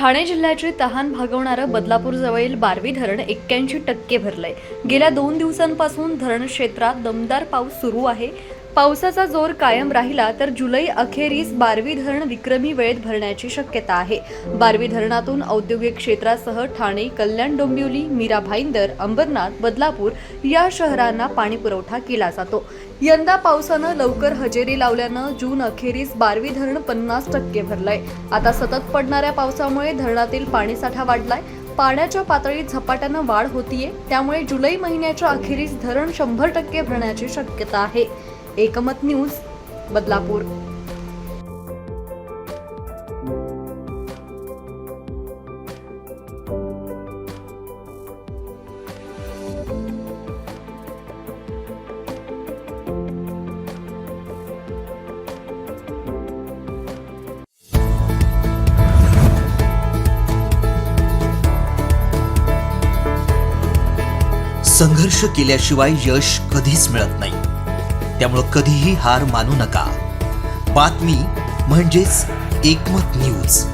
ठाणे जिल्ह्याची तहान भागवणारं बदलापूर जवळील बारवी धरण एक्क्याऐंशी टक्के भरलंय. गेल्या दोन दिवसांपासून धरण क्षेत्रात दमदार पाऊस सुरू आहे. पावसाचा जोर कायम राहिला तर जुलै अखेरीस बारवी धरण विक्रमी वेळेत भरण्याची शक्यता आहे. बारवी धरणातून औद्योगिक क्षेत्रासह ठाणे कल्याण डोंबिवली मीरा भाईंदर अंबरनाथ बदलापूर या शहरांना पाणी पुरवठा केला जातो. यंदा पावसानं लवकर हजेरी लावल्यानं जून अखेरीस बारवी धरण पन्नास टक्के भरलंय. आता सतत पडणाऱ्या पावसामुळे धरणातील पाणीसाठा वाढलाय. पाण्याच्या पातळीत झपाट्यानं वाढ होतीये. त्यामुळे जुलै महिन्याच्या अखेरीस धरण शंभर टक्के भरण्याची शक्यता आहे. एकमत न्यूज बदलापूर. संघर्ष केल्याशिवाय यश कधीच मिळत नाही. त्यामुळं कधीही हार मानू नका. बातमी म्हणजेच एकमत न्यूज.